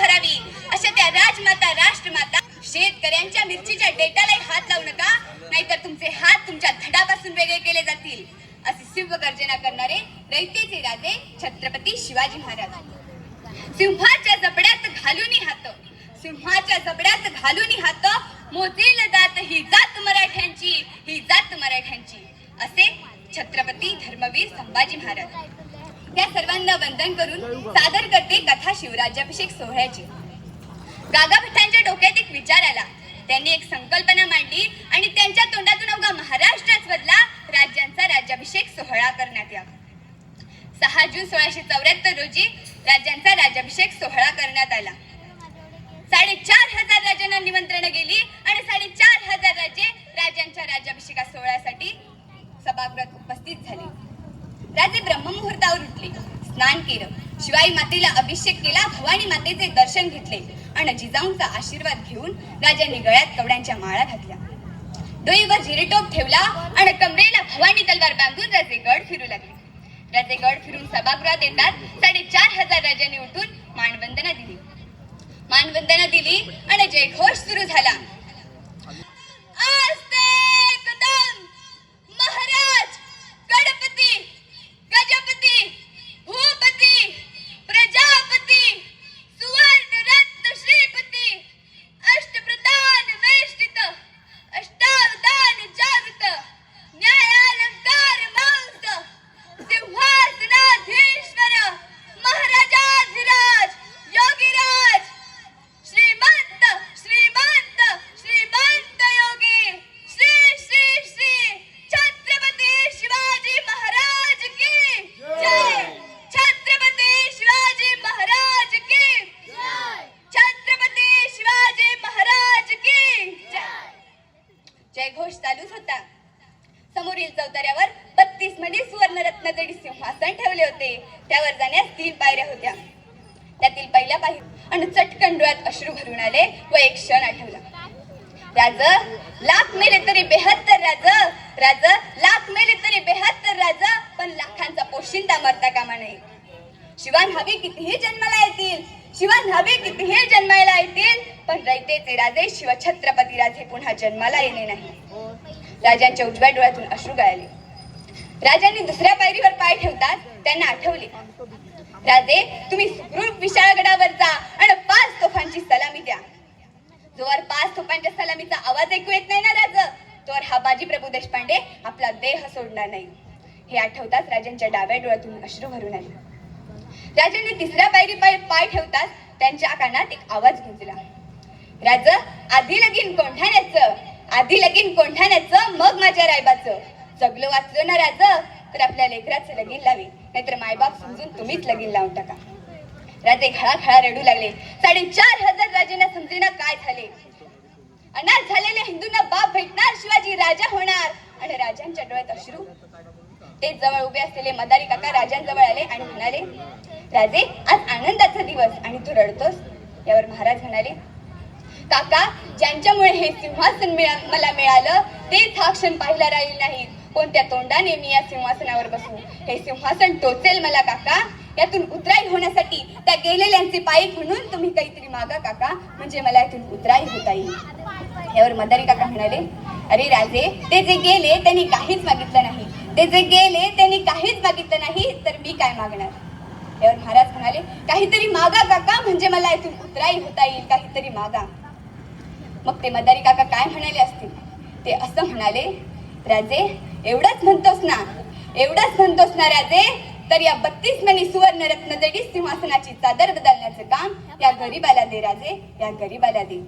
भरावी. अशा त्या राजमाता राष्ट्रमाता शेतकऱ्यांच्या मिरचीच्या डेटालाही हात लावू नका नाहीतर तुमचे हात तुमच्या धडापासून वेगळे केले जातील. असे शिव गर्जना करणारे रयतेचे राजे छत्रपती शिवाजी महाराज. सिंहाच्या जबड्यात घालून हात. सिंहाच्या जबड्यात घालून हात. मोजेल जात ही जात मराठ्यांची ही जात मराठ्यांची असे छत्रपती धर्मवीर संभाजी महाराज या वंदन करून सादर करते कथा शिवराज्याभिषेक सोहळ्याची. गागा भट्टांच्या डोक्यात एक विचार आला. त्यांनी एक संकल्पना मांडली आणि त्यांच्या तोंडातून अवघा महाराष्ट्रच बदला राज्यांचा राज्याभिषेक सोहळा करण्यात यावा. सहा जून सोळाशे चौऱ्याहत्तर रोजी राज्यांचा राज्याभिषेक सोहळा करण्यात आला साडेचार हजार राजांना निमंत्रण गेली आणि साडेचार हजार राजे राजांच्या राज्याभिषेका सोहळ्यासाठी सभागृहात उपस्थित झाले राजे ब्रह्ममुहूर्तावर उठले स्नान केलं. शिवाई मातेला अभिषेक केला भवानी मातेचे दर्शन घेतले. आणि जिजाऊंचा आशीर्वाद घेऊन राजांनी गळ्यात कवड्यांच्या माळा घातल्या. डोईवर झिरेटोप ठेवला आणि कमरेला भवानी तलवार बांधून राजे गड फिरू लागले. राजे गड फिरून सभागृहात येतात साडेचार हजार राजांनी उठून मानवंदना दिली. मानवंदना दिली आणि जयघोष सुरू झाला. होते त्यावर जाण्यास तीन पायऱ्या होत्या. त्यातील पहिल्या पायरी आणि चटकन डोळ्यात अश्रू भरून आले व एक क्षण आठवला. राज लाख मेले तरी बेहत्तर राज राज लाख मेले तरी बेहत्तर राज पण लाखांचा पोशिंदा मरता कामा नाही शिवान हवे कितीही जन्माला येतील शिवान हवे कितीही जन्मायला येतील पण रयतेचे राजे शिवछत्रपती राजे पुन्हा जन्माला येणे नाही. राजांच्या उजव्या डोळ्यातून अश्रू गळाले. राजांनी दुसऱ्या पायरीवर पाय ठेवताच त्यांना आठवले. राजे तुम्ही सुखरूप विशाळगडावर जा आणि पाच तोफांची सलामी द्या. जोवर पाच तोफांच्या सलामीचा आवाज ऐकू येत नाही ना राज? तोवर हा बाजी प्रभू देशपांडे आपला देह सोडणार नाही. हे आठवताच राजांच्या डाव्या डोळ्यातून अश्रू भरून आले. राजांनी तिसऱ्या पायरी पाय पाय ठेवताच त्यांच्या कानात एक आवाज गुंजला. राज आधी लगीन कोंढाण्याचं आधी लगीन कोंढाण्याचं मग माझ्या रायबाचं. जगलो वाचलो ना राज? तर आपल्या लेकराचं लगीन लावे. नाहीतर मायबाप समजून तुम्हीच लगीन लावून टाका. राजे खळाखळा रडू लागले. साडेचार हजार राजांना समजेना काय झाले? अनाथ झालेल्या हिंदूंना बाप भेटणार शिवाजी राजा होणार. आणि राजांच्या डोळ्यात अश्रू. ते जवळ उभे असलेले मदारी काका राजांजवळ आले आणि म्हणाले राजे आज आनंदाचा दिवस आणि तू रडतोस. यावर महाराज म्हणाले काका ज्यांच्यामुळे हे सिंहासन मिळा- मला मिळालं तेच हा क्षण पाहिला राहील नाही कोणत्या तोंडाने मी या सिंहासनावर बसू? हे सिंहासन टोचेल मला काका. यातून उतराई होण्यासाठी त्या गेलेल्यांचे पायी म्हणून तुम्ही काहीतरी मागा काका. म्हणजे मला यातून उतराई होता येईल. यावर मदारी काका म्हणाले अरे राजे ते जे गेले त्यांनी काहीच मागितलं नाही. ते जे गेले त्यांनी काहीच मागितलं नाही तर मी काय मागणार? यावर महाराज म्हणाले काहीतरी मागा काका. म्हणजे मला इथून उतराई होता येईल. काहीतरी मागा. मग ते मदारी काका काय म्हणाले असतील? ते असं म्हणाले राजे एवढंच म्हणतोस ना एवढंच म्हणतोस ना राजे तर या बत्तीस मनी सुवर्ण रत्न जडी सिंहासनाची चादर बदलण्याचं काम या गरीबाला दे राजे या गरीबाला दे.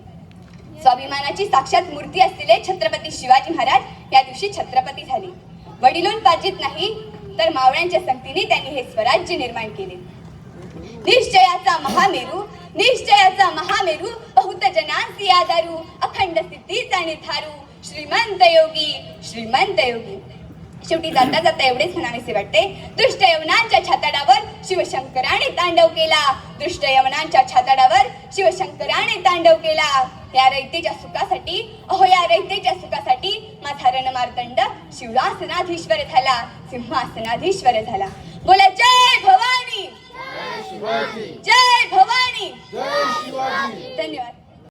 स्वाभिमानाची साक्षात मूर्ती असलेले छत्रपती शिवाजी महाराज या दिवशी छत्रपती झाले. वडिलोंपार्जित नाही तर मावळ्यांच्या संगतीने त्यांनी हे स्वराज्य निर्माण केले. निश्चयाचा महामेरू निश्चयाचा महामेरू बहुत जनांसी आधारू अखंड सिद्धीचा निर्धारू श्रीमंत योगी श्रीमंत योगी शेवटी जाता जाता एवढेच म्हणावेसे वाटते दुष्ट यवनांच्या छाताडावर शिवशंकराने तांडव केला दुष्ट यवनांच्या छाताडावर शिवशंकराने तांडव केला या रयतेच्या सुखासाठी अहो या रयतेच्या सुखासाठी माझा रणमार्तंड शिवरासनाधीश्वर झाला सिंहासनाधीश्वर झाला बोला जय भवानी जय शिवाजी धन्यवाद.